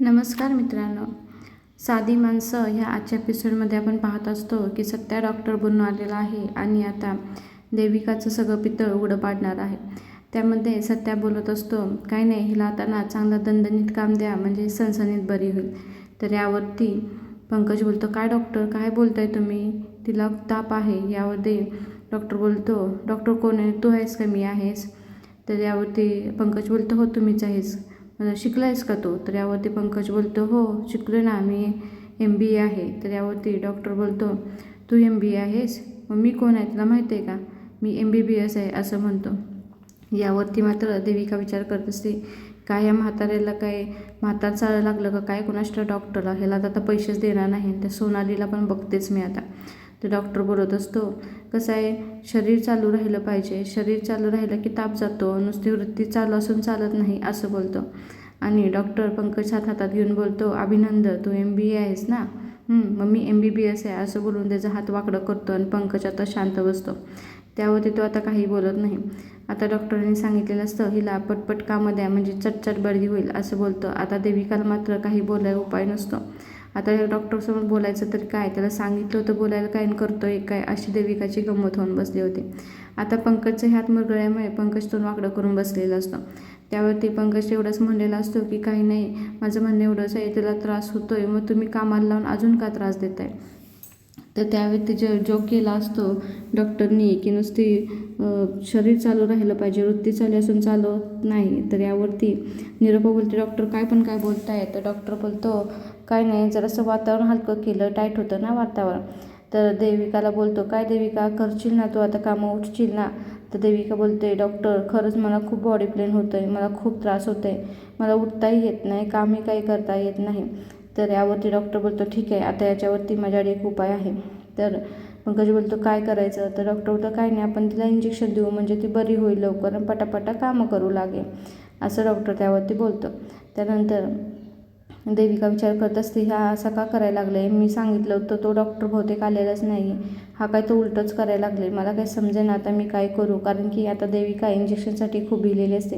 नमस्कार मित्रांनो. साधी माणसं ह्या आजच्या एपिसोडमध्ये आपण पाहत असतो की सत्या डॉक्टर बनून आलेला आहे आणि आता देविकाचं सगळं पितळ उघडं पाडणार आहे. त्यामध्ये सत्या बोलत असतो काही नाही हिला आता ना दणदणीत काम द्या म्हणजे सणसणीत बरी होईल. तर यावरती पंकज बोलतो काय डॉक्टर काय बोलताय तुम्ही? तिला ताप आहे. यावरती डॉक्टर बोलतो डॉक्टर कोण आहे? तू आहेस का? मी आहेस. तर यावरती पंकज बोलतो हो तुम्हीच आहेस. शिकला आहेस का तो? तर यावरती पंकज बोलतो हो शिकलो ना मी एम बी ए आहे. तर यावरती डॉक्टर बोलतो तू एम बी ए आहेस? मग मी कोण आहे तुला माहिती आहे का? मी एम बी बी एस आहे असं म्हणतो. यावरती मात्र देविका विचार करत असते काय या म्हाताऱ्याला काय म्हातार चालायला लागलं का? काय कोणाच्या डॉक्टरला? ह्याला तर आता पैसेच देणार नाही त्या सोनालीला पण बघतेच मी आता. तर डॉक्टर बोलत असतो कसं आहे? शरीर चालू राहिलं पाहिजे. शरीर चालू राहिलं की ताप जातो. नुसती वृत्ती चालू असून चालत नाही असं बोलतो. आणि डॉक्टर पंकज हात हातात घेऊन बोलतो अभिनंदन तू एम बी ए आहेस ना? मग मी एम बी बी एस आहे असं बोलून त्याचा हात वाकडं करतो आणि पंकज आता शांत बसतो. त्यावरती तो आता काही बोलत नाही. आता डॉक्टरांनी सांगितलेलं असतं हिला पटपट कामं द्या म्हणजे चटचट बरी होईल असं बोलतं. आता देविकाला मात्र काही बोलायला उपाय नसतो. आता या डॉक्टरसमोर बोलायचं तर काय? त्याला सांगितलं होतं बोलायला काय करतो आहे काय? अशी देविकाची गंमत होऊन बसली होती. आता पंकजचे ह्यात मुरगळ्यामुळे पंकज तोंड वाकडं करून बसलेला असतो. त्यावरती पंकज एवढंच म्हणलेला असतो की काही नाही माझं म्हणणं एवढंच आहे त्याला त्रास होतो आहे मग तुम्ही कामाला लावून अजून का त्रास देत आहे तर त्यावेळी जो जो केला असतो डॉक्टरनी की नुसती शरीर चालू राहिलं पाहिजे वृत्ती चालू असून चालू नाही तर यावरती निरोपा बोलते डॉक्टर काय पण काय बोलताय? तर डॉक्टर बोलतो काय नाही जरासं वातावरण हलकं केलं टाईट होतं ना वातावरण. तर देविकाला बोलतो काय देविका करशील ना तू आता कामं उठशील ना. तर देविका बोलते डॉक्टर खरंच मला खूप बॉडी पेन होतं आहे मला खूप त्रास होतो आहे मला उठताही येत नाही कामही काही करता येत नाही. तर यावरती डॉक्टर बोलतो ठीक आहे आता याच्यावरती माझ्याकडे एक उपाय आहे. तर पंकज बोलतो काय करायचं? तर डॉक्टर बोलतो काय नाही आपण तिला इंजेक्शन देऊ म्हणजे ती बरी होईल लवकर आणि पटापटा कामं करू लागेल. असं डॉक्टर त्यावरती बोलतो. त्यानंतर देविका विचार करत असते ह्या असा का करायला लागले मी सांगितलं होतं तो डॉक्टर बहुतेक आलेलाच नाही हा काय तो उलटंच करायला लागले मला काही समजेना आता मी काय करू? कारण की आता देविका इंजेक्शनसाठी खूप भिलेली असते.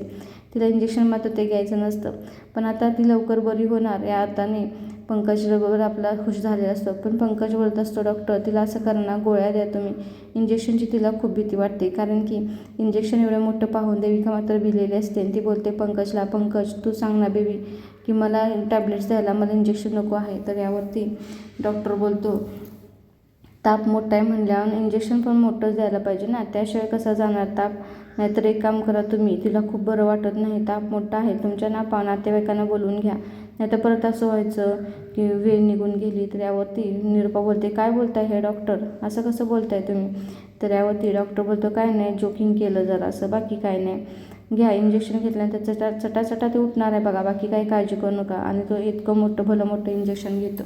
तिला इंजेक्शन मात्र ते घ्यायचं नसतं. पण आता ती लवकर बरी होणार या अर्थाने पंकज बरोबर आपला खुश झालेला असतो. पण पंकज बोलत असतो डॉक्टर तिला असं करणार गोळ्या द्या तुम्ही. इंजेक्शनची तिला खूप भीती वाटते. कारण की इंजेक्शन एवढं मोठं पाहून देविका मात्र भिलेली असते आणि ती बोलते पंकजला पंकज तू सांग ना बेबी की मला टॅबलेट्स द्यायला मला इंजेक्शन नको आहे. तर यावरती डॉक्टर बोलतो ताप मोठा आहे म्हणल्यावर इंजेक्शन पण मोठंच द्यायला पाहिजे ना. त्याशिवाय कसा जाणार ताप? नाहीतर एक काम करा तुम्ही तिला खूप बरं वाटत नाही. ताप मोठा आहे. तुमच्या नापा नातेवाईकांना बोलवून घ्या. नाहीतर परत असं व्हायचं की वेळ निघून गेली तर यावरती निरुपा बोलते काय बोलताय हे डॉक्टर असं कसं बोलताय तुम्ही? तर यावरती डॉक्टर बोलतो काय नाही जोकिंग केलं जरा असं बाकी काय नाही. घ्या इंजेक्शन घेतल्यानंतर चटा चटाचटा ते उठणार आहे बघा बाकी काही काळजी करू नका. आणि तो इतकं मोठं भलं मोठं इंजेक्शन घेतो.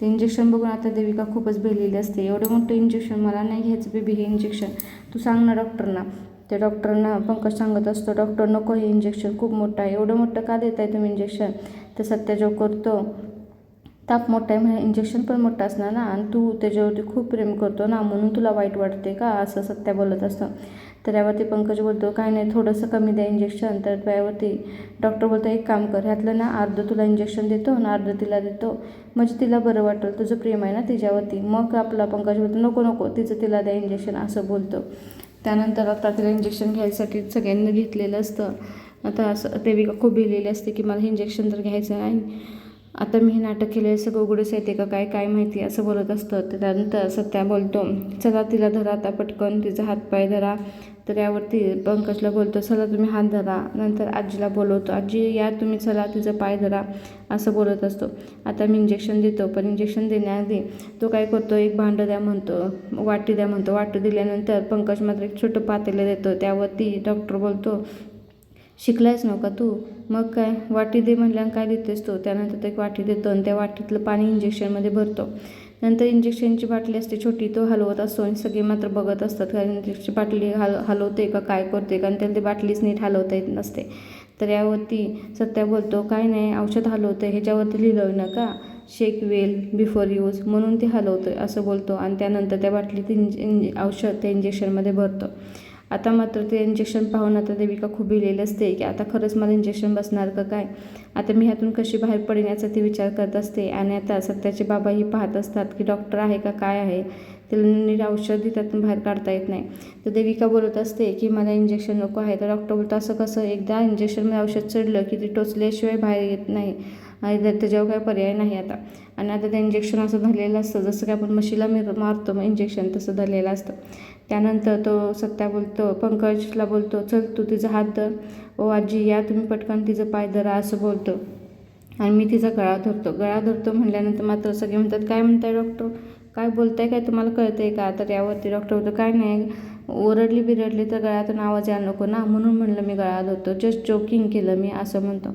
ते इंजेक्शन बघून आता देविका खूपच भेलेली असते. एवढं मोठं इंजेक्शन मला नाही घ्यायचं बेबी हे इंजेक्शन तू सांग ना डॉक्टरना त्या डॉक्टरना पंकज सांगत असतो डॉक्टर नको हे इंजेक्शन खूप मोठं आहे. एवढं मोठं का देत आहे तुम्ही इंजेक्शन तर सत्य जो करतो ताप मोठा आहे म्हणजे इंजेक्शन पण मोठं असणार ना. आणि तू त्याच्यावरती खूप प्रेम करतो ना म्हणून तुला वाईट वाटते का? असं सत्या बोलत असतं. तर यावरती पंकज बोलतो काय नाही थोडंसं कमी द्या इंजेक्शन तर त्यावरती डॉक्टर बोलतो एक काम कर ह्यातलं ना अर्ध तुला इंजेक्शन देतो आणि अर्ध तिला देतो. म्हणजे तिला बरं वाटेल तुझं प्रेम आहे ना तिच्यावरती. मग आपला पंकज बोलतो नको नको तिचं तिला द्या इंजेक्शन असं बोलतो. त्यानंतर आता तिला इंजेक्शन घ्यायसाठी सगळ्यांनी घेतलेलं असतं. आता असं देविका खूप भिलेली असते की मला इंजेक्शन तर घ्यायचं नाही. आता मी हे नाटक केलेलं सगळं उघडच येते का? काय काय माहिती? असं बोलत असतं. त्यानंतर सत्या बोलतो चला तिला धरा आता पटकन तिचा हातपाय धरा. तर यावरती पंकजला बोलतो चला तुम्ही हात धरा. नंतर आजीला बोलवतो आजी या तुम्ही चला तिचं पाय धरा. असं बोलत असतो. आता मी इंजेक्शन देतो पण इंजेक्शन देण्याआधी तो काय करतो एक भांडं द्या म्हणतो वाटी द्या म्हणतो. वाटी दिल्यानंतर पंकज मात्र एक छोटं पातेलं देतो. त्यावरती डॉक्टर बोलतो शिकलायस नव्ह का तू? मग काय? वाटी दे म्हणल्यानं काय देतेस तो? त्यानंतर तो एक वाटी देतो आणि त्या वाटीतलं पाणी इंजेक्शनमध्ये भरतो. नंतर इंजेक्शनची बाटली असते छोटी तो हलवत असतो आणि सगळे मात्र बघत असतात कारण इंजेक्शनची बाटली हल हलवते का काय करते कारण त्याला ती बाटलीच नीट हलवता येत नसते. तर यावरती सत्या बोलतो काय नाही औषध हलवतं ह्याच्यावरती लिहिलं नका शेक वेल बिफोर यूज म्हणून ते हलवतं असं बोलतो. आणि त्यानंतर त्या बाटलीत इंज इंज औषध त्या इंजेक्शनमध्ये भरतो. आता मात्र ते इंजेक्शन पाहून आता देविका खूप भिलेली असते की आता खरंच मला इंजेक्शन बसणार का काय? आता मी ह्यातून कशी बाहेर पडेन याचा ती विचार करत असते आणि आता सत्याचे बाबाही पाहत असतात की डॉक्टर आहे का काय आहे? त्याला नीट औषधी त्यातून बाहेर काढता येत नाही. तर देविका बोलत असते की मला इंजेक्शन नको आहे. तर डॉक्टर बोलतो असं कसं? एकदा इंजेक्शनमध्ये औषध चढलं की ते टोचल्याशिवाय बाहेर येत नाही. आणि त्याच्यावर काही पर्याय नाही आता. आणि आता ते इंजेक्शन असं धरलेलं असतं. जसं की आपण म्हशीला मिर मारतो मग इंजेक्शन तसं धरलेलं असतं. त्यानंतर तो सत्या बोलतो पंकजला बोलतो चल तू तिचा हात धर. ओ आजी या तुम्ही पटकन तिचं पाय धरा असं बोलतो. आणि मी तिचा गळा धरतो. गळा धरतो म्हणल्यानंतर मात्र सगळे म्हणतात काय म्हणताय डॉक्टर काय बोलताय? काय तुम्हाला कळतंय का? तर यावरती डॉक्टर होतं काय नाही. ओरडली बिरडली तर गळ्यातून आवाज यायला नको ना. म्हणून म्हणलं मी गळा धरतो. जस्ट जोकिंग केलं मी असं म्हणतो.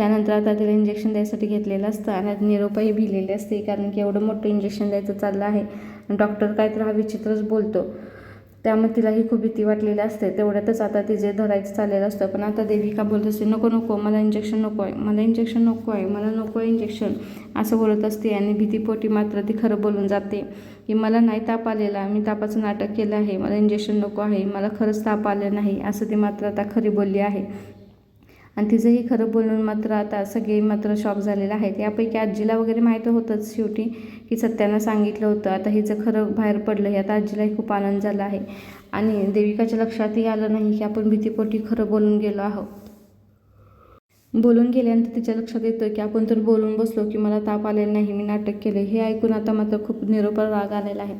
त्यानंतर आता तिला इंजेक्शन द्यायसाठी घेतलेलं असतं आणि आता निरोपाही भिलेली असते कारण की एवढं मोठं इंजेक्शन द्यायचं चाललं आहे. आणि डॉक्टर काय तर हा विचित्रच बोलतो. त्यामुळे तिलाही खूप भीती वाटलेली असते. तेवढ्यातच आता तिचे धरायचं चाललेलं असतं. पण आता देविका बोलत असते नको नको मला इंजेक्शन नको आहे मला इंजेक्शन नको आहे मला नको आहे इंजेक्शन असं बोलत असते आणि भीतीपोटी मात्र ती खरं बोलून जाते की मला नाही ताप आलेला मी तापाचं नाटक केलं आहे मला इंजेक्शन नको आहे मला खरंच ताप आलं नाही. असं ती मात्र आता खरी बोलली आहे. आणि तिचंही खरं बोलून मात्र आता सगळे मात्र शॉक झालेलं आहेत. यापैकी आजीला वगैरे माहीत होतंच शेवटी की सत्यानं सांगितलं होतं. आता हिचं खरं बाहेर पडलं हे आता आजीलाही खूप आनंद झाला आहे. आणि देविकाच्या लक्षातही आलं नाही की आपण भीतीपोटी खरं बोलून गेलो आहोत. बोलून गेल्यानंतर तिच्या लक्षात येतं की आपण तर बोलून बसलो की मला ताप आलेला नाही मी नाटक केले हे ऐकून आता मात्र खूप निरोपा राग आलेला आहे.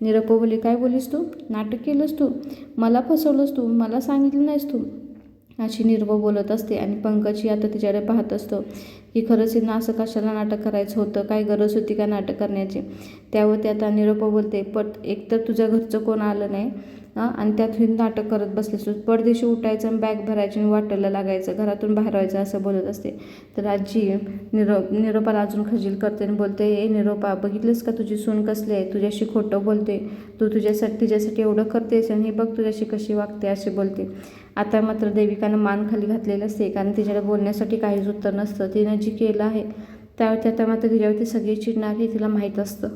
निरोपा बोली काय बोलीस तू? नाटक केलंस तू? मला फसवलंस तू? मला सांगितलं नाहीस तू? अशी निर्व बोलत असते आणि पंकजही आता तिच्याकडे पाहत असतो की खरंच हिनं असं कशाला नाटक करायचं होतं? काय गरज होती का नाटक करण्याची? त्यावर ते आता निरोप बोलते पट एकतर तुझ्या घरचं कोण आलं नाही आणि त्यात हे नाटक करत बसले. तू परदेशी उठायचं आणि बॅग भरायची आणि वाटेला लागायचं घरातून बाहेर व्हायचं असं बोलत असते. तर आजी निरो निरोपाला अजून खजील करते आणि बोलते ए निरोपा बघितलंस का तुझी सून कसली आहे? तुझ्याशी खोटं बोलते. तू तुझ्यासाठी तिच्यासाठी एवढं करतेस आणि हे बघ तुझ्याशी कशी वागते असे बोलते. आता मात्र देविकानं मान खाली घातलेलं असते कारण तिच्याकडे बोलण्यासाठी काहीच उत्तर नसतं. तिनं जी केलं आहे त्यावरती आता मात्र तिच्यावरती सगळी चिडणार हे तिला माहीत असतं.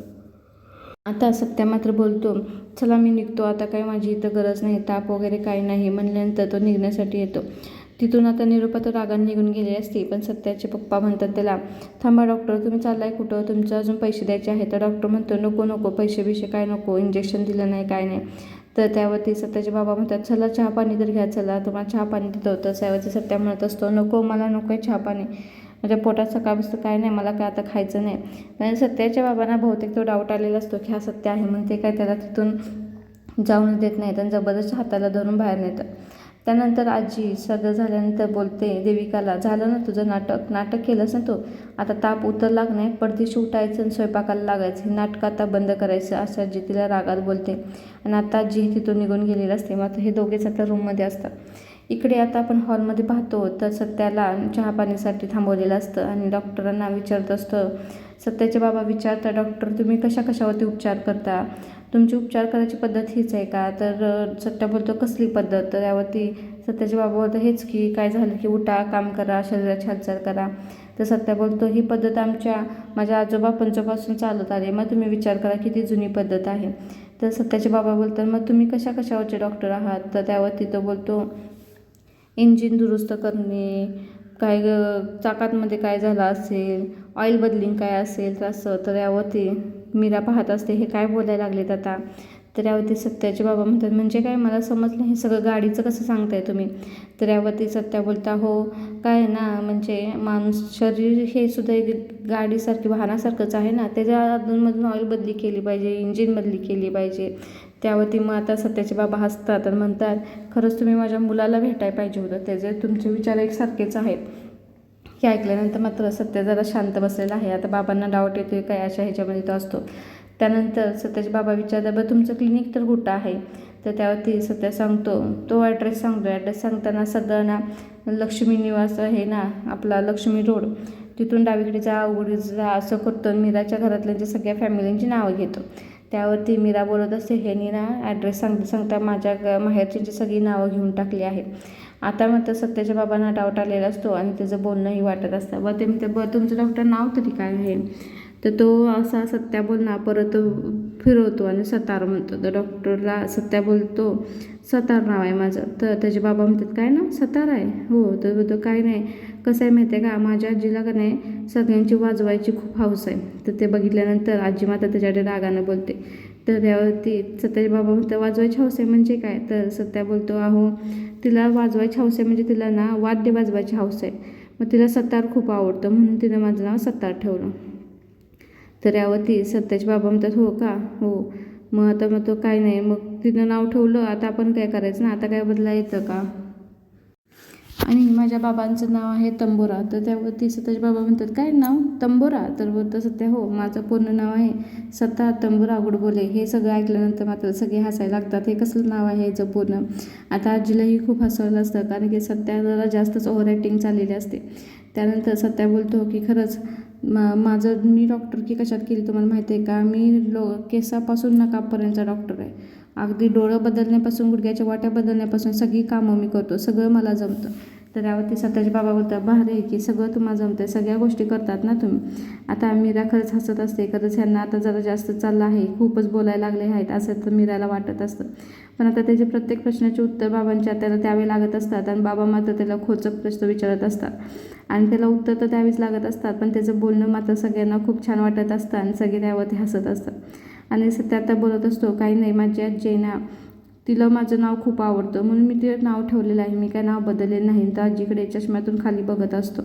आता सत्या मात्र बोलतो चला मी निघतो आता काय माझी इथं गरज नाही ताप वगैरे काही नाही म्हणल्यानंतर तो निघण्यासाठी येतो. तिथून आता निरुपा तर रागाने निघून गेली असते पण सत्याचे पप्पा म्हणतात त्याला थांबा डॉक्टर तुम्ही चाललाय कुठं? तुमचं अजून पैसे द्यायचे आहेत. तर डॉक्टर म्हणतो नको नको पैसे बिशे काय नको इंजेक्शन दिलं नाही काय नाही. तर त्यावरती सत्याचे बाबा म्हणतात चला चहा पाणी तर घ्या चला तुम्हाला चहा पाणी देतो. तर त्यावरती सत्या म्हणत असतो नको मला नको आहे चहा पाणी. माझ्या पोटात सकाळपासून काय नाही मला काय आता खायचं नाही. म्हणजे सत्याच्या बाबांना बहुतेक तो डाऊट आलेला असतो की हा सत्य आहे म्हणून ते काय त्याला तिथून जाऊन देत नाहीत आणि जबरदस्त हाताला धरून बाहेर नेतात. त्यानंतर आजी सगळं झाल्यानंतर बोलते देविकाला झालं ना तुझं नाटक? नाटक केलंस ना तू? आता ताप उतरला नाही परदेशी उठायचं आणि स्वयंपाकाला लागायचं. हे नाटकं आता बंद करायचं असं आजी तिला रागात बोलते. आणि आता आजी तिथून निघून गेलेली असते मात्र हे दोघेच आता रूममध्ये असतात. इकडे आता आपण हॉलमध्ये पाहतो तर सत्याला चहा थांबवलेलं असतं आणि डॉक्टरांना विचारत असतं. सत्याचे बाबा विचारता डॉक्टर तुम्ही कशा कशावरती उपचार करता? तुमची उपचार करायची पद्धत हीच आहे का? तर सत्या बोलतो कसली पद्धत? तर त्यावरती सत्याचे बाबा बोलतो हेच की काय झालं की उठा काम करा शरीराची हालचाल करा. तर सत्या बोलतो ही पद्धत आमच्या माझ्या आजोबा पंचोपासून चालत आली मग तुम्ही विचार करा किती जुनी पद्धत आहे. तर सत्याचे बाबा बोलतात मग तुम्ही कशा कशावरचे डॉक्टर आहात? तर त्यावरती तो बोलतो इंजिन दुरुस्त करणे काय ग चाकांमध्ये काय झालं असेल ऑइल बदलिंग काय असेल तर असं. तर यावरती मीरा पाहत असते हे काय बोलायला लागलेत आता? तर यावरती सत्याचे बाबा म्हणतात म्हणजे काय? मला समजलं हे सगळं गाडीचं कसं सांगताय तुम्ही? तर यावरती सत्या बोलता हो काय आहे ना म्हणजे माणूस शरीर हे सुद्धा एक गाडीसारखी वाहनासारखंच आहे ना. त्याच्या अधूनमधून ऑइल बदली केली पाहिजे इंजिन बदली केली पाहिजे. त्यावरती मग आता सत्याचे बाबा हसतात आणि म्हणतात खरंच तुम्ही माझ्या मुलाला भेटायला पाहिजे होतं. त्याचे तुमचे विचार एकसारखेच आहेत. हे ऐकल्यानंतर मात्र सत्य जरा शांत बसलेला आहे. आता बाबांना डाऊट येतो काय अशा ह्याच्यामध्ये तो असतो. त्यानंतर सत्याचे बाबा विचारतात बरं तुमचं क्लिनिक तर कुठं आहे? तर त्यावरती सत्या सांगतो तो ॲड्रेस सांगतो ॲड्रेस सांगताना सगळ्यांना लक्ष्मी निवास आहे ना आपला लक्ष्मी रोड. तिथून डावीकडे जा उघडी जा असं करतो मीराच्या घरातल्यांच्या सगळ्या फॅमिलींची नावं घेतो. त्यावरती मीरा बोलत असते ह्यांनी ना ॲड्रेस सांगता सांगता माझ्या ग माहेरचींची सगळी नावं घेऊन टाकली आहेत. आता मात्र सत्याच्या बाबांना डाऊट आलेला असतो आणि त्याचं बोलणंही वाटत असतं. व ते म्हणते बरं तुमचं डॉक्टर नाव तरी काय आहे? तर तो असा सत्या बोलणार परत फिरवतो आणि सतार म्हणतो. तर डॉक्टरला सत्या बोलतो सतार नाव आहे माझं. तर त्याचे बाबा म्हणतात काय नाव? सतार आहे? हो. तर बोलतो काय नाही. कसं आहे माहिती आहे का? माझ्या आजीला का नाही सगळ्यांची वाजवायची खूप हौस आहे. तर ते बघितल्यानंतर आजी माता त्याच्याकडे रागानं बोलते. तर त्यावरती सत्याचे बाबा म्हणतात वाजवायची हौस आहे म्हणजे काय? तर सत्या बोलतो अहो तिला वाजवायची हौस आहे म्हणजे तिला ना वाद्य वाजवायची हौस आहे. मग तिला सतार खूप आवडतं म्हणून तिनं माझं नाव सतार ठेवलं. तर यावरती सत्याची बाबा म्हणतात हो का? हो. मग आता मग तो काय नाही मग तिनं नाव ठेवलं आता आपण काय करायचं ना? आता काय बदला येतं का? आणि माझ्या बाबांचं नाव आहे तंबोरा. तर त्यावरती सत्याचे बाबा म्हणतात काय नाव? तंबोरा? तर बोलतं सत्या हो माझं पूर्ण नाव आहे सत्ता तंबोरा गुडबोले हे सगळं ऐकल्यानंतर मात्र सगळे हसायला लागतात. हे कसलं नाव आहे याचं पूर्ण? आता आजीलाही खूप हसवलं असतं कारण की सत्या जरा जास्तच ओव्हर ॲक्टिंग चाललेली असते. त्यानंतर सत्या बोलतो की खरंच मा माझं मी डॉक्टर की कशात केली तुम्हाला माहिती आहे का? मी लो केसापासून नकापर्यंतचा डॉक्टर आहे. अगदी डोळं बदलण्यापासून गुडघ्याच्या वाट्या बदलण्यापासून सगळी कामं मी करतो. सगळं मला जमतं. तर यावरती बाबा बोलतात भारी आहे की सगळं तुम्हाला जमतं आहे सगळ्या गोष्टी करतात ना तुम्ही. आता मीरा खरंच हसत असते खरंच ह्यांना आता जरा जास्त चाललं आहे खूपच बोलायला लागले आहेत असं तर मीराला वाटत असतं. पण आता त्याचे प्रत्येक प्रश्नाचे उत्तर बाबांच्या त्याला द्यावे लागत असतात आणि बाबा मात्र त्याला खोचक प्रश्न विचारत असतात. आणि त्याला उत्तर तर त्यावेळीच लागत असतात पण त्याचं बोलणं मात्र सगळ्यांना खूप छान वाटत असतं आणि सगळे त्यावरती हसत असतात. आणि सध्या आता बोलत असतो काही नाही माझी आजी ना तिला माझं नाव खूप आवडतं. म्हणून मी ते नाव ठेवलेलं आहे. मी काय नाव बदलले नाही. तर आजीकडे चष्म्यातून खाली बघत असतो.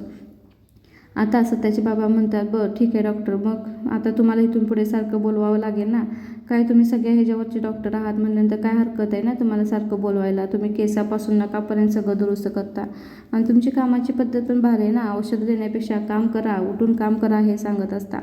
आता असं त्याचे बाबा म्हणतात बरं ठीक आहे डॉक्टर मग आता तुम्हाला इथून पुढे सारखं बोलवावं लागेल ना? काय तुम्ही सगळ्या ह्याच्यावरचे डॉक्टर आहात म्हणल्यानंतर काय हरकत आहे ना तुम्हाला सारखं बोलवायला? तुम्ही केसापासून नकापर्यंत सगळं दुरुस्त करता. आणि तुमची कामाची पद्धत पण भारी आहे ना? औषध देण्यापेक्षा काम करा उठून काम करा हे सांगत असता.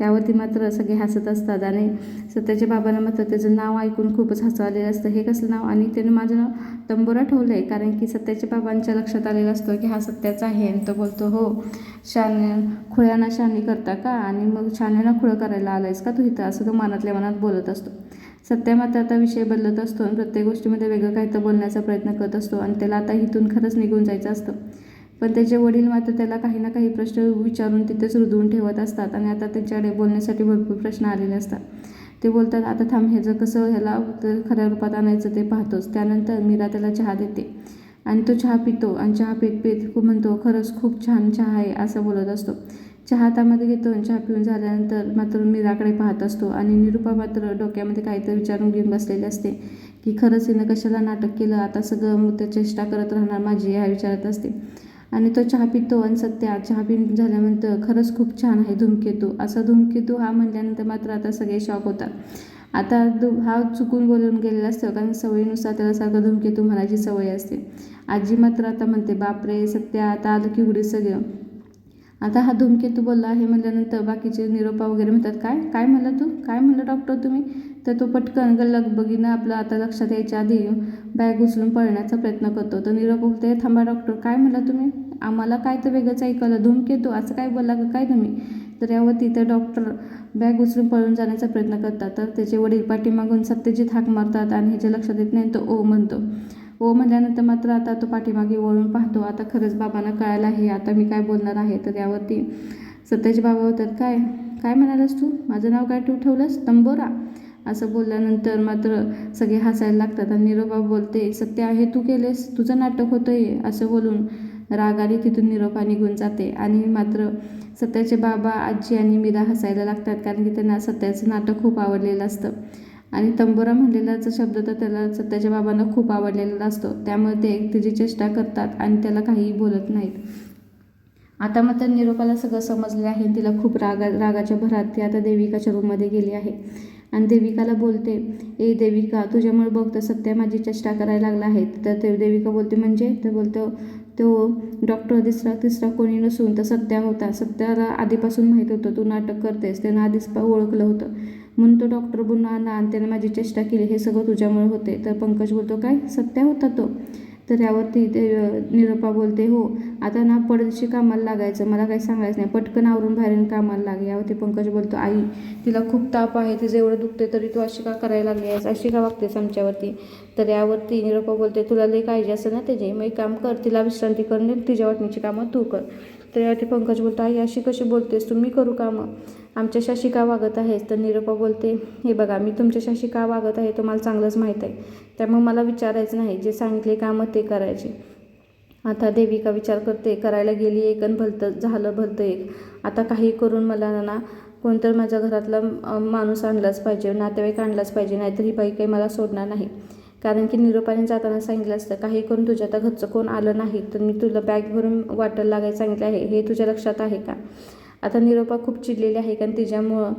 त्यावरती मात्र सगळे हसत असतात आणि सत्याच्या बाबांना मात्र त्याचं नाव ऐकून खूपच हसू आलेलं असतं. हे कसलं नाव? आणि त्याने माझं नाव तंबोरा ठेवलं आहे कारण की सत्याच्या बाबांच्या लक्षात आलेलं असतं की हा सत्याचा आहे. आणि तो बोलतो हो शान खुळ्यांना शानी करता का? आणि मग शान्यांना खुळं करायला आलायस का तू इथं? असं तो मनातल्या मनात बोलत असतो. सत्या मात्र आता विषय बदलत असतो आणि प्रत्येक गोष्टीमध्ये वेगळं काही तर बोलण्याचा प्रयत्न करत असतो आणि त्याला आता इथून खरंच निघून जायचं असतं. पण त्याचे वडील मात्र त्याला काही ना काही प्रश्न विचारून तिथेच रुजवून ठेवत असतात आणि आता त्यांच्याकडे बोलण्यासाठी भरपूर प्रश्न आलेले असतात. ते बोलतात आता थांब ह्याचं कसं ह्याला तर खऱ्या रूपात आणायचं ते पाहतोच त्यानंतर मीरा त्याला चहा देते आणि तो चहा पितो आणि चहा पीत पीत खूप म्हणतो खरंच खूप छान चहा आहे असं बोलत असतो. चहा हातामध्ये घेतो आणि चहा पिऊन झाल्यानंतर मात्र मीराकडे पाहत असतो आणि निरुपा मात्र डोक्यामध्ये काहीतरी विचारून घेऊन बसलेली असते की खरंच हिनं कशाला नाटक केलं? आता सगळं मग त्या चेष्टा करत राहणार माझी ह्या विचारत असते. आणि तो चहा पितो आणि सत्या चहा पिऊन झाल्यानंतर खरंच खूप छान आहे धूमकेतू. असा धूमकेतू हा म्हणल्यानंतर मात्र आता सगळे शॉक होतात. आता दु हा चुकून बोलून गेलेला असतो कारण सवयीनुसार त्याला सारखं धूमकेतू म्हणायची सवय असते. आजी मात्र आता म्हणते बापरे सत्या आता आलं की उडी सगळं. आता हा धूमकेतू बोलला हे म्हणल्यानंतर बाकीचे निरोपा वगैरे म्हणतात काय काय म्हणलं तू? काय म्हणलं डॉक्टर तुम्ही? तर तो पटकन गल्लक बघीनं आपलं आता लक्षात यायच्या आधी बॅग उचलून पळण्याचा प्रयत्न करतो. तर निरोप बोलते थांबा डॉक्टर काय म्हणला तुम्ही? आम्हाला काय तर वेगळंच ऐकलं धूमकेतू असं काय बोलला का? काय तुम्ही? तर यावरती तर डॉक्टर बॅग उचलून पळून जाण्याचा प्रयत्न करतात. तर त्याचे वडील पाठीमागून सत्यजित हाक मारतात आणि ह्याच्या लक्षात येत नाही तो ओ म्हणतो. ओ म्हणल्यानंतर मात्र आता तो पाठीमागे वळून पाहतो आता खरंच बाबांना कळायला आहे आता मी काय बोलणार आहे? तर यावरती सत्याचे बाबा होतात काय काय म्हणालास तू? माझं नाव काय तू ठेवलंस? तंबोरा? असं बोलल्यानंतर मात्र सगळे हसायला लागतात आणि निरोपा बोलते सत्य आहे तू केलेस तुझं नाटक होतं हे असं बोलून रागाने तिथून निरोपा निघून जाते. आणि मात्र सत्याचे बाबा आजी आणि मीरा हसायला लागतात कारण की त्यांना सत्याचं नाटक खूप आवडलेलं असतं. आणि तंबोरा म्हणलेलाचा शब्द तर त्याला सत्याच्या बाबांना खूप आवडलेला असतो. त्यामुळे ते तिची चेष्टा करतात आणि त्याला काहीही बोलत नाहीत. आता मात्र निरोपाला सगळं समजले आहे. तिला खूप रागा रागाच्या भरात ती आता देविकाच्या रूममध्ये गेली आहे. आणि देविकाला बोलते ए देविका तुझ्यामुळे बघ तर सत्या माझी चेष्टा करायला लागला आहे. तर ते देविका बोलते म्हणजे? तर बोलतो तो डॉक्टर तिसरा तिसरा कोणी नसून तर सत्या होता. सत्याला आधीपासून माहीत होतं तू नाटक करतेस. त्यानं आधीच ओळखलं होतं. म्हणून तो डॉक्टर पुन्हा आणला आणि त्याने माझी चेष्टा केली. हे सगळं तुझ्यामुळे होते. तर पंकज बोलतो काय? सत्या होता तो? तर यावरती ते निरोपा बोलते हो आता ना पडदिशी कामाला लागायचं. मला काही सांगायचं नाही. पटकन आवरून बाहेरून कामाला लाग. यावरती पंकज बोलतो आई तिला खूप ताप आहे. तिचं एवढं दुखते तरी तू अशी का करायला लागली आहेस अशी का वागतेस आमच्यावरती? तर यावरती निरोपा बोलते तुला लई काळजी असं ना त्याची. मग एक काम कर. तिला विश्रांती करून तिच्या वाटणीची कामं तू कर. तर यावरती पंकज बोलतो आई अशी कशी बोलतेस? तुम्ही करू कामं? आमच्याशाशी का वागत आहेस? तर निरूपा बोलते हे बघा मी तुमच्याशाशी का वागत आहे तुम्हाला चांगलंच माहीत आहे. त्यामुळे मला विचारायचं नाही जे सांगितले कामं ते करायचे. आता देविका विचार करते करायला गेली एक आणि भलतं झालं भलतं एक. आता काही करून मला ना कोणतर माझ्या घरातला माणूस आणलाच पाहिजे नातेवाईक आणलाच पाहिजे नाहीतर ही बाई काही मला सोडणार नाही. कारण की निरोपाने जाताना सांगितलं असतं काही करून तुझ्या आता घरचं कोण आलं नाही तर मी तुला बॅग भरून वाटायला लागायला सांगितलं आहे. हे तुझ्या लक्षात आहे का? आता निरोपा खूप चिडलेली आहे कारण तिच्यामुळं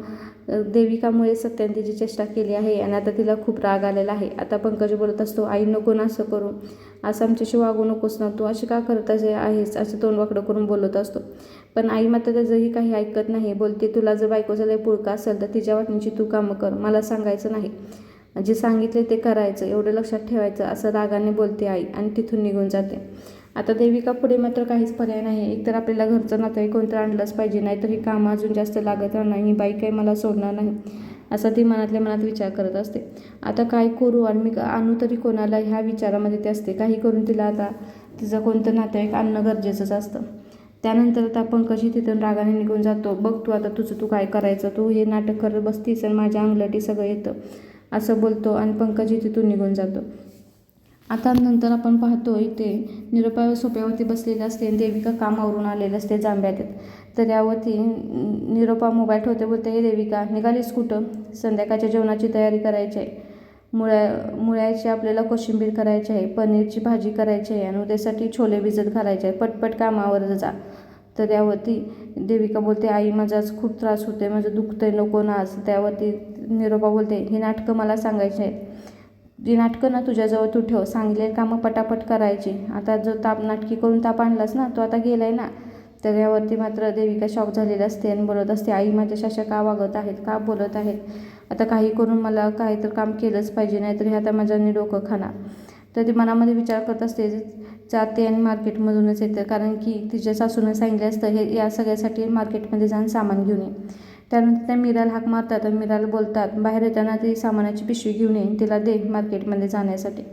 देविकामुळे सत्याने तिची चेष्टा केली आहे आणि आता तिला खूप राग आलेला आहे. आता पंकज बोलत असतो आई नको ना असं करू. असं आमच्याशी वागू नकोस ना तू. अशी का करत जे आहेस? असं तोंडवाकडं करून बोलत असतो. पण आई मात्र त्याचंही काही ऐकत नाही. बोलते तुला जर बायकोचा लय पुळका असेल तर तिच्या वाटणीची तू कामं कर. मला सांगायचं नाही. जे सांगितले ते करायचं. एवढं लक्षात ठेवायचं. असं रागाने बोलते आई आणि तिथून निघून जाते. आता देविका पुढे मात्र काहीच पर्याय नाही. एकतर आपल्याला घरचं नातेवाईक कोणतं आणलंच पाहिजे नाहीतर ही कामं अजून जास्त लागत राहणार ही बाई काही मला सोडणार नाही असा ती मनातल्या मनात विचार करत असते. आता काय करू आणि मी आणू तरी कोणाला ह्या विचारामध्ये ते असते. काही करून तिला आता तिचं कोणतं नातेवाईक आणणं गरजेचंच असतं. त्यानंतर आता पंकजी तिथून रागाने निघून जातो. बघ तू आता तुझं तू काय करायचं? तू हे नाटक करत बसतीस आणि माझ्या अंगलटी सगळं येतं असं बोलतो आणि पंकजी तिथून निघून जातो. आता नंतर आपण पाहतो इथे निरुपा सोप्यावरती बसलेली असते आणि देविका कामावरून आलेले असते जांभ्यात तर यावरती निरोपा मोबाईल ठेवते बोलते हे देविका निघालीस कुठं? संध्याकाळच्या जेवणाची तयारी करायची आहे. मुळ्या मुळ्याची आपल्याला कोशिंबीर करायची आहे पनीरची भाजी करायची आहे आणि उद्यासाठी छोले भिजत घालायचे आहे. पटपट कामावर जा. तर त्यावरती देविका बोलते आई माझा आज खूप त्रास होते माझं दुखतंय नको ना आज. त्यावरती निरोपा बोलते ही नाटकं मला सांगायची आहेत. जी नाटकं ना तुझ्याजवळ तू ठेव सांगलेली कामं पटापट करायची. आता जो ताप नाटकी करून ताप आणलास ना तो आता गेला आहे ना. तर यावरती मात्र देविका शॉक झालेली असते आणि बोलत असते आई माझ्या अशा का वागत आहेत का बोलत आहेत? आता काही करून मला काही तर काम केलंच पाहिजे नाहीतर हे आता माझ्याने डोकं खाणार. तर ती मनामध्ये विचार करत असते जाते आणि मार्केटमधूनच येते कारण की तिच्या सासूनं सांगितलं असतं हे या सगळ्यासाठी मार्केटमध्ये जाऊन सामान घेऊन ये. त्यानंतर त्या मीराला हाक मारतात आणि मीराला बोलतात बाहेर येताना ती सामानाची पिशवी घेऊन येईन तिला दे मार्केटमध्ये जाण्यासाठी.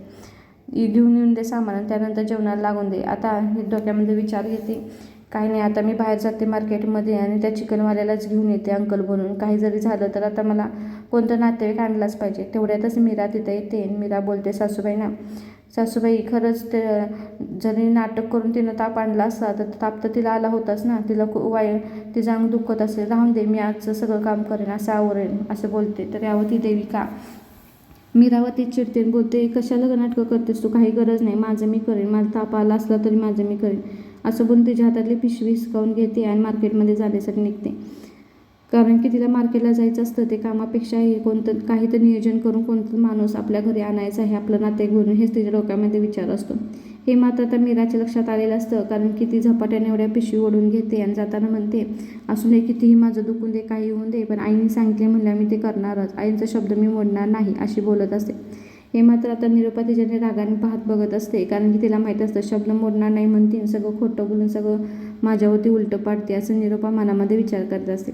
घेऊन येऊन दे सामान आणि त्यानंतर जेवणाला लागून दे. आता हे डोक्यामध्ये विचार येते काही नाही आता मी बाहेर जाते मार्केटमध्ये आणि त्या चिकनवाल्यालाच घेऊन येते अंकल बनून. काही जरी झालं तर आता मला कोणतं नातेवाईक आणलाच पाहिजे. तेवढ्यातच मीरा तिथं येते मीरा बोलते सासूबाईंना सासूबाई खरंच ते जरी नाटक करून तिनं ताप आणला असता तर ताप तर तिला आला होताच ना. तिला खू वाय तिचं अंग दुखत असेल. राहून दे मी आजचं सगळं काम करेन असं आवरेन असं बोलते. तर यावं ती देविका मीरावती चिडते बोलते कशाला नाटकं करतेस तू? काही गरज नाही. माझं मी करेन. माझा ताप आला असला तरी माझं मी करेन. असं बोलून तिच्या हातातली पिशवी हिसकावून घेते आणि मार्केटमध्ये जाण्यासाठी निघते. कारण की तिला मार्केटला जायचं असतं ते कामापेक्षा हे कोणतं काही तर नियोजन करून कोणतं माणूस आपल्या घरी आणायचं आहे आपलं नाते घेऊन हेच तिच्या डोक्यामध्ये विचार असतो. हे मात्र आता मीराच्या लक्षात आलेलं असतं कारण की ती झपाट्याने एवढ्या पिशवी ओढून घेते आणि जाताना म्हणते असू दे कितीही माझं दुखून दे काही होऊन दे पण आईने सांगितले म्हणल्या मी ते करणारच आईंचा शब्द मी मोडणार नाही अशी बोलत असते. हे मात्र आता निरुपा तिच्याने रागाने पाहत बघत असते कारण की तिला माहीत असतं शब्द मोडणार नाही म्हणते आणि सगळं खोटं बोलून सगळं माझ्यावरती उलटं पाडते असं निरुपा मनामध्ये विचार करत असते.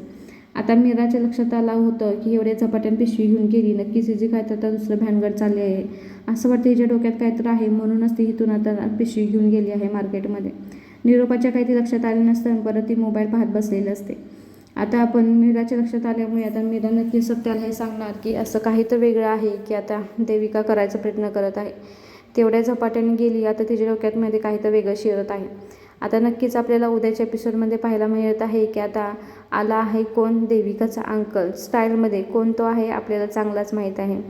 आता मीराच्या लक्षात आलं होतं की एवढ्या झपाट्याने पिशवी घेऊन गेली नक्कीच हिची काय तर आता दुसरं भॅनगड चालली आहे. असं वाटतं हिच्या डोक्यात काय तर आहे म्हणूनच ती इथून आता पिशवी घेऊन गेली आहे मार्केटमध्ये. निरोपाच्या काही ती लक्षात आले नसतं परत ती मोबाईल पाहत बसलेली असते. आता आपण मीराच्या लक्षात आल्यामुळे आता मीरा नक्की सत्याला हे सांगणार की असं काही तर वेगळं आहे की आता देविका करायचा प्रयत्न करत आहे. तेवढ्या झपाट्याने गेली आता तिच्या डोक्यातमध्ये काही तर वेगळं शिरत आहे. आता नक्कीच आपल्याला उद्याच्या एपिसोडमध्ये पाहायला मिळत आहे की आता आला आहे कोण देविकाचा अंकल स्टाईलमध्ये कोण तो आहे आपल्याला चांगलाच माहीत आहे.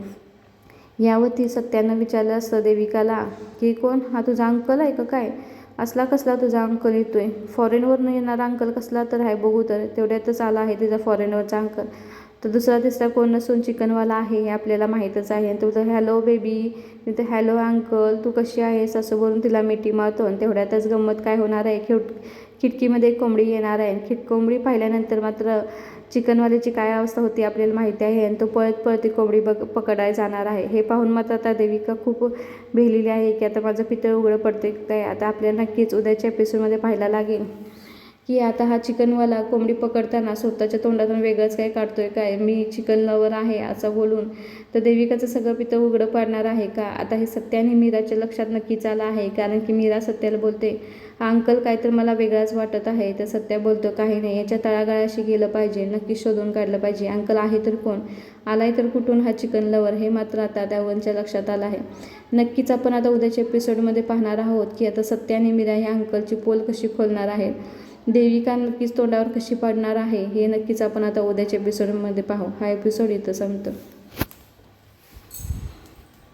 यावरती सत्यानं विचारलं असतं देविकाला की कोण? हा तुझा अंकल आहे का काय? असला कसला तुझा अंकल येतोय. फॉरेनवरनं येणारा अंकल कसला तर आहे बघू तर. तेवढ्यातच आला आहे तिचा फॉरेनवरचा अंकल तर दुसरा तिसरा कोण नसून चिकनवाला आहे हे आपल्याला माहीतच आहे. आणि तो तर हॅलो बेबी मी तर हॅलो अंकल तू कशी आहेस? असं बोलून तिला मिठी मारतो आणि तेवढ्यातच गंमत काय होणार आहे? खिड खिडकीमध्ये एक कोंबडी येणार आहे. खिड कोंबडी पाहिल्यानंतर मात्र चिकनवाल्याची काय अवस्था होती आपल्याला माहिती आहे. आणि तो पळत पळत ती कोंबडी बघ पकडायला जाणार आहे. हे पाहून मात्र आता देविका खूप भेलेली आहे की आता माझं पितळ उघडं पडते काय आता आपल्याला नक्कीच उद्याच्या एपिसोडमध्ये पाहायला लागेल. की आता हा चिकनवाला कोंबडी पकडताना स्वतःच्या तोंडातून वेगळंच काय काढतो आहे काय? मी चिकन लवर आहे असं बोलून तर देविकाचं सगळं पितं उघडं पाडणार आहे का? आता हे सत्याने मीराच्या लक्षात नक्कीच आलं आहे कारण की मीरा सत्याला बोलते हा अंकल काय तर मला वेगळाच वाटत आहे. तर सत्या बोलतो काही नाही याच्या तळागाळाशी गेलं पाहिजे नक्की शोधून काढलं पाहिजे. अंकल आहे तर कोण? आलाय तर कुठून हा चिकन लवर हे मात्र आता देवांच्या लक्षात आलं आहे. नक्कीच आपण आता उद्याच्या एपिसोडमध्ये पाहणार आहोत की आता सत्या आणि मीरा ह्या अंकलची पोल कशी खोलणार आहे. देविका नक्कीच तोंडावर कशी पडणार आहे हे नक्कीच आपण आता उद्याच्या एपिसोडमध्ये पाहू. हा एपिसोड इथं संपतो.